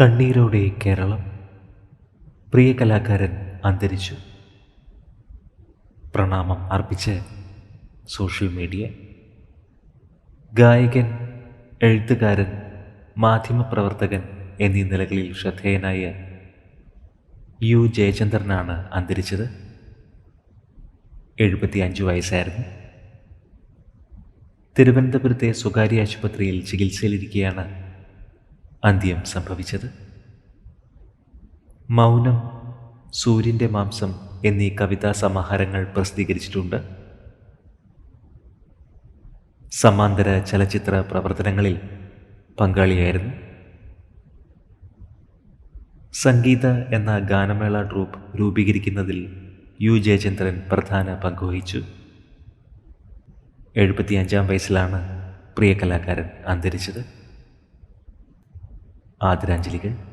കണ്ണീരോടെ കേരളം. പ്രിയ കലാകാരൻ അന്തരിച്ചു. പ്രണാമം അർപ്പിച്ച് സോഷ്യൽ മീഡിയ. ഗായകൻ എഴുത്തുകാരൻ മാധ്യമപ്രവർത്തകൻ എന്നീ നിലകളിൽ ശ്രദ്ധേയനായ യു ജയചന്ദ്രനാണ് അന്തരിച്ചത്. എഴുപത്തി അഞ്ച് വയസ്സായിരുന്നു. തിരുവനന്തപുരത്തെ സ്വകാര്യ ആശുപത്രിയിൽ ചികിത്സയിലിരിക്കെയാണ് അന്ത്യം സംഭവിച്ചത്. മൗനം സൂര്യന്റെ മാംസം എന്നീ കവിതാ സമാഹാരങ്ങൾ പ്രസിദ്ധീകരിച്ചിട്ടുണ്ട്. സമാന്തര ചലച്ചിത്ര പ്രവർത്തനങ്ങളിൽ പങ്കാളിയായിരുന്നു. സംഗീത എന്ന ഗാനമേള ട്രൂപ്പ് രൂപീകരിക്കുന്നതിൽ യു ജയചന്ദ്രൻ പ്രധാന പങ്കുവഹിച്ചു എഴുപത്തിയഞ്ചാം വയസ്സിലാണ് പ്രിയ കലാകാരൻ അന്തരിച്ചത്. ആദരാഞ്ജലികൾ.